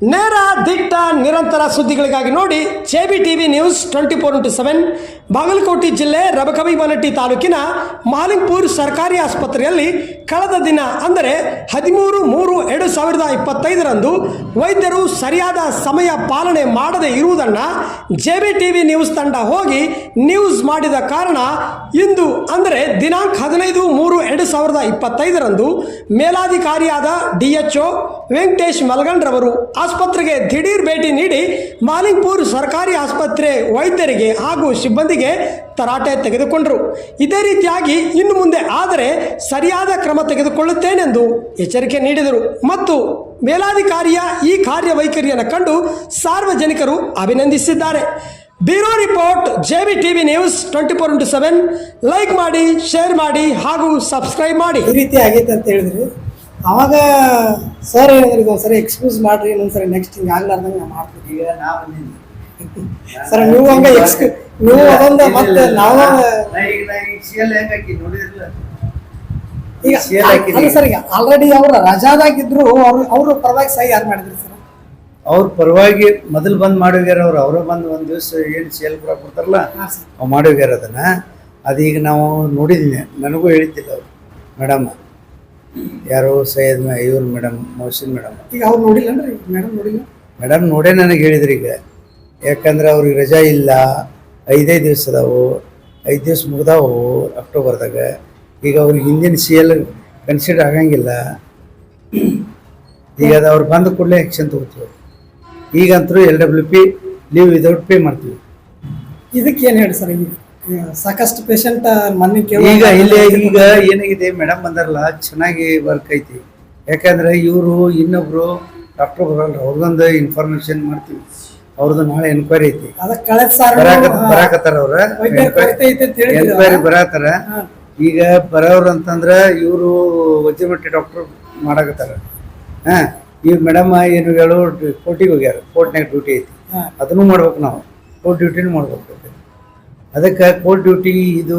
ನೇರ ದಿಟ್ಟ ನಿರಂತರ ಸುದ್ದಿಗಳಿಗಾಗಿ ನೋಡಿ JB TV news twenty four into seven, Bagalkote ಜಿಲ್ಲೆ ರಬಕವಿಬನಟ್ಟಿ ತಾಲೂಕಿನ ಮಾಲಿಂಗ್ಪುರ್ ಸರ್ಕಾರಿ ಆಸ್ಪತ್ರೆಯಲ್ಲಿ ಕಳೆದ ದಿನ, ಅಂದರೆ ಹದಿಮೂರು ಮೂರು ಎರಡು ಸಾವಿರದ ಇಪ್ಪತ್ತೈದರಂದು ವೈದ್ಯರು ಸರಿಯಾದ ಸಮಯ ಪಾಲನೆ ಮಾಡದೇ ಇರುವುದನ್ನು ಜೆಬಿ ಟಿವಿ ನ್ಯೂಸ್ ತಂಡ ಹೋಗಿ ನ್ಯೂಸ್ ಮಾಡಿದ ಕಾರಣ ಇಂದು ಅಂದರೆ ದಿನಾಂಕ ಹದಿನೈದು ಮೂರು ಎರಡು ಸಾವಿರದ ಇಪ್ಪತ್ತೈದರಂದು ಮೇಲಾಧಿಕಾರಿಯಾದ ಡಿ ಎಚ್ ಒ ವೆಂಕಟೇಶ್ ಮಲ್ಗಂಡ್ರವರು ಆಸ್ಪತ್ರೆಗೆ ದಿಢೀರ್ ಭೇಟಿ ನೀಡಿ ಮಾಲಿಂಗ್ಪುರ್ ಸರ್ಕಾರಿ ಆಸ್ಪತ್ರೆ ವೈದ್ಯರಿಗೆ ಹಾಗೂ ಸಿಬ್ಬಂದಿಗೆ ತರಾಟೆ ತೆಗೆದುಕೊಂಡರು. ಇದೇ ರೀತಿಯಾಗಿ ಇನ್ನು ಮುಂದೆ ಆದರೆ ಸರಿಯಾದ ಕ್ರಮ ತೆಗೆದುಕೊಳ್ಳುತ್ತೇನೆಂದು ಎಚ್ಚರಿಕೆ ನೀಡಿದರು. ಮತ್ತು ಮೇಲಾಧಿಕಾರಿಯ ಈ ಕಾರ್ಯವೈಖರಿಯನ್ನು ಕಂಡು ಸಾರ್ವಜನಿಕರು ಅಭಿನಂದಿಸಿದ್ದಾರೆ. Bureau report J B TV news twenty four into seven. Like ಮಾಡಿ ಶೇರ್ ಮಾಡಿ ಹಾಗೂ ಸಬ್ಸ್ಕ್ರೈಬ್ ಮಾಡಿ. ಈ ರೀತಿ ಆಗೈತೆ ಅಂತ ಹೇಳಿದ್ರಿ. ಅವಾಗ ಸರ್ ಹೇಳಿದ್ರು ಸರಿ ಎಕ್ಸ್ಕ್ಯೂಸ್ ಮಾಡ್ರಿ ಇನ್ನೊಂದ್ಸರಿ ನೆಕ್ಸ್ಟ್ ಹಿಂಗೆ ಆಗ್ಲಾರ್ದಂಗೆ ನಾವು ಮಾಡ್ತೀವಿ ಈಗ ನಾವು ಸರ್ ನೀವು ಹಂಗೆ ಎಕ್ಸ್ಕ್ಯೂ ನೀವು ಅದೊಂದು ಮತ್ತೆ ನಾವು ಸರ್ ಈಗ ಆಲ್ರೆಡಿ ಅವರು ರಜಾದಾಗಿದ್ರು ಅವರು ಅವರು ಪರವಾಗಿ ಸಹಿ ಯಾರು ಮಾಡಿದ್ರು ಸರ್? ಅವ್ರ ಪರವಾಗಿ ಮೊದಲು ಬಂದು ಮಾಡೋಗ್ಯಾರ ಅವ್ರು? ಅವರು ಬಂದು ಒಂದು ದಿವಸ ಏನು ಸೇಲ್ ಕೊಡಕ್ ಕೊಡ್ತಾರಲ್ಲ ಅವ್ರು ಮಾಡೋಗ್ಯಾರ ಅದನ್ನ. ಅದೀಗ ನಾವು ನೋಡಿದ್ದೀನಿ ನನಗೂ ಹೇಳಿದ್ದಿಲ್ಲ ಅವರು ಮೇಡಮ್. ಯಾರೋ ಸೈಯದ್ ಇವ್ರು ಮೇಡಮ್ ಮೌಸಿನ್ ಮೇಡಮ್. ಈಗ ಅವ್ರು ನೋಡಿಲ್ಲ ಮೇಡಮ್ ನೋಡಿಲ್ಲ? ಮೇಡಮ್ ನೋಡೇ ನನಗೆ ಹೇಳಿದ್ರಿ ಈಗ. ಯಾಕಂದ್ರೆ ಅವ್ರಿಗೆ ರಜಾ ಇಲ್ಲ. ಐದೇ ದಿವಸ ಅದಾವು ಐದು ದಿವಸ ಮುಗ್ದಾವು ಅಕ್ಟೋಬರ್ದಾಗ. ಈಗ ಅವ್ರಿಗೆ ಹಿಂದಿನ ಸಿ ಎಲ್ ಕನ್ಸಿಡರ್ ಆಗಂಗಿಲ್ಲ. ಈಗ ಅದು ಅವ್ರು ಬಂದ ಕೂಡಲೇ ಆ್ಯಕ್ಷನ್ ತಗೋತೀವಿ ಈಗಂತರೂ L W P leave without pay ಮಾಡ್ತೀವಿ. ಇದಕ್ಕೆ ಏನು ಹೇಳಿ ಸರ್ ಈಗ ಸಾಕಷ್ಟು ಪೇಷಂಟ್ ಮೊನ್ನೆ ಕೇಳಿ ಈಗ ಇಲ್ಲಿ ಈಗ ಏನಾಗಿದೆ ಮೇಡಮ್ ಬಂದಾರಲ್ಲ ಚೆನ್ನಾಗಿ ವರ್ಕ್ ಐತಿ. ಯಾಕಂದ್ರೆ ಇವರು ಇನ್ನೊಬ್ರು ಡಾಕ್ಟರ್ ಬರಲ್ಲ ಅವ್ರದೊಂದು ಇನ್ಫಾರ್ಮೇಶನ್ ಮಾಡ್ತೀವಿ. ಅವ್ರದ್ದು ನಾಳೆ ಎನ್ಕ್ವೈರಿ ಐತಿ. ಬರಾಕತ್ತಾರ ಅವ್ರ. ಎನ್ಕ್ವೈರಿ ಬರಾತಾರ. ಈಗ ಬರೋರು ಅಂತಂದ್ರೆ ಇವರು ವಜ್ರಮಟ್ಟಿ ಡಾಕ್ಟರ್ ಮಾಡಾಕತ್ತಾರ. ಹಾ ಈಗ ಮೇಡಮ್ ಏನು ಹೇಳು ಕೋರ್ಟಿಗೆ ಹೋಗ್ಯಾರ ಕೋರ್ಟ್ನಾಗ ಡ್ಯೂಟಿ ಐತಿ. ಹಾ. ಅದನ್ನು ಮಾಡ್ಬೇಕು ನಾವು ಕೋರ್ಟ್ ಡ್ಯೂಟಿನೂ ಮಾಡ್ಬೇಕು ಅದಕ್ಕೆ ಕೋರ್ಟ್ ಡ್ಯೂಟಿ ಇದು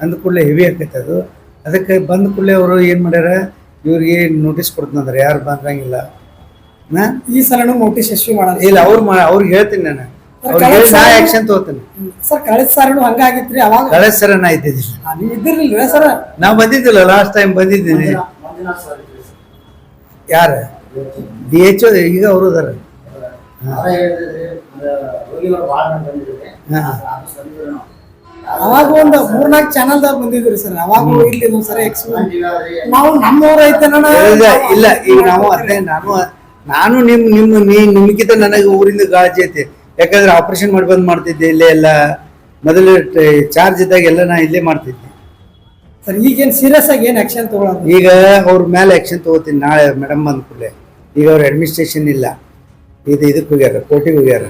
ಅಂದ ಕೂಡಲೇ ಹೆವಿ ಆಕೈತೆ ಅದು. ಅದಕ್ಕೆ ಬಂದ ಕೂಡಲೇ ಅವರು ಏನು ಮಾಡ್ಯಾರ ಇವ್ರಿಗೆ ನೋಟಿಸ್ ಕೊಡ್ತಂದ್ರೆ ಯಾರು ಬಂದಂಗಿಲ್ಲ ಹಾಂ? ಈ ಸಲನೂ ನೋಟಿಸ್ ಯಶಸ್ವಿ ಮಾಡೋದು ಇಲ್ಲ ಅವ್ರು ಮಾ ಅವ್ರಿಗೆ ಹೇಳ್ತೀನಿ ನಾನು. ಅವ್ರಿಗೆ ಹೇಳಿ ನಾ ಆ್ಯಕ್ಷನ್ ತಗೋತೀನಿ ಸರ್. ಕಳೆದ ಸಾರಿನು ಹಂಗಾಗಿತ್ರಿ ಅವಾಗ ಕಳೆದ ಸರ ನಾ ಇದ್ದಿದ್ದಿಲ್ಲ ನೀವು ಇದ್ದಿರ್ಲಿಲ್ವೇ ಸರ್? ನಾ ಬಂದಿದ್ದಿಲ್ಲ ಲಾಸ್ಟ್ ಟೈಮ್ ಬಂದಿದ್ದೀನಿ. ಯಾರು? ಡಿ ಎಚ್ ಈಗ ಅವರು ಅದಾರ ಅವಾಗ ಒಂದು ಮೂರ್ನಾಲ್ಕು ಚಾನಲ್ದಾಗ ಬಂದಿದ್ರಿ ಸರ್ ಅವಾಗ ಇಲ್ಲಿ ಸರಿ ಎಕ್ಸ್ಪ್ಲೇನ್ ನಾವು ನಮ್ಮವ್ರ ಐತೆ ಇಲ್ಲ ಇಲ್ಲ ಈಗ ನಾವು ಅದೇ ನಾನು ನಾನು ನಿಮ್ ನಿಮ್ಮ ನೀ ನಿಮ್ಗಿಂತ ನನಗೆ ಊರಿಂದ ಗಾಳಜಿ ಐತಿ. ಯಾಕಂದ್ರೆ ಆಪರೇಷನ್ ಮಾಡಿ ಬಂದು ಮಾಡ್ತಿದ್ದೆ ಇಲ್ಲೇ ಎಲ್ಲ ಮೊದಲು ಚಾರ್ಜ್ ಇದ್ದಾಗ ಎಲ್ಲ ನಾ ಇಲ್ಲೇ ಮಾಡ್ತಿದ್ದೆ. ಸರ್ ಈಗೇನು ಸೀರಿಯಸ್ ಆಗಿ ಏನು ಆಕ್ಷನ್ ತಗೊಳ್ಳೋದು ಈಗ ಅವ್ರ ಮೇಲೆ ಆಕ್ಷನ್ ತಗೋತೀನಿ ನಾಳೆ ಮೇಡಮ್ ಬಂದ ಕೂಡಲೇ. ಈಗ ಅವ್ರ ಅಡ್ಮಿನಿಸ್ಟ್ರೇಷನ್ ಇಲ್ಲ. ಇದು ಇದಕ್ಕೆ ಹೋಗ್ಯಾರ ಕೋರ್ಟಿಗೆ ಹೋಗ್ಯಾರ.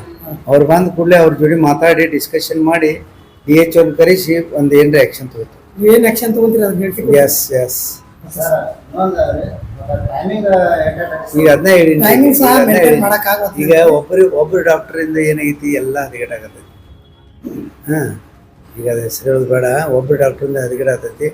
ಅವ್ರು ಬಂದ ಕೂಡಲೇ ಅವ್ರ ಜೋಡಿ ಮಾತಾಡಿ ಡಿಸ್ಕಷನ್ ಮಾಡಿ ಡಿ ಎಚ್ ಅವ್ನ ಕರೆಸಿ ಒಂದು ಏನರ ಆಕ್ಷನ್ ತಗೋತೀವಿ ಏನು ಆ್ಯಕ್ಷನ್ ಆಕ್ಷನ್ ತಗೊಂತೀರಿ ಅದನ್ನ ಹೇಳ್ತೀವಿ ಎಸ್ ಎಸ್ ಈಗ ಅದನ್ನೇ ಸಹ ಈಗ ಒಬ್ಬರು ಒಬ್ಬರು ಡಾಕ್ಟರ್ ಇಂದ ಏನೈತಿ ಎಲ್ಲ ಹದಗೆಟ್ ಆಗತೈತಿ ಹಾ ಈಗ ಅದು ಹೆಸರು ಹೇಳೋದು ಬೇಡ ಒಬ್ಬರು ಡಾಕ್ಟರ್ ಇಂದ ಹದಗೆಟ್ ಆಗತೈತಿ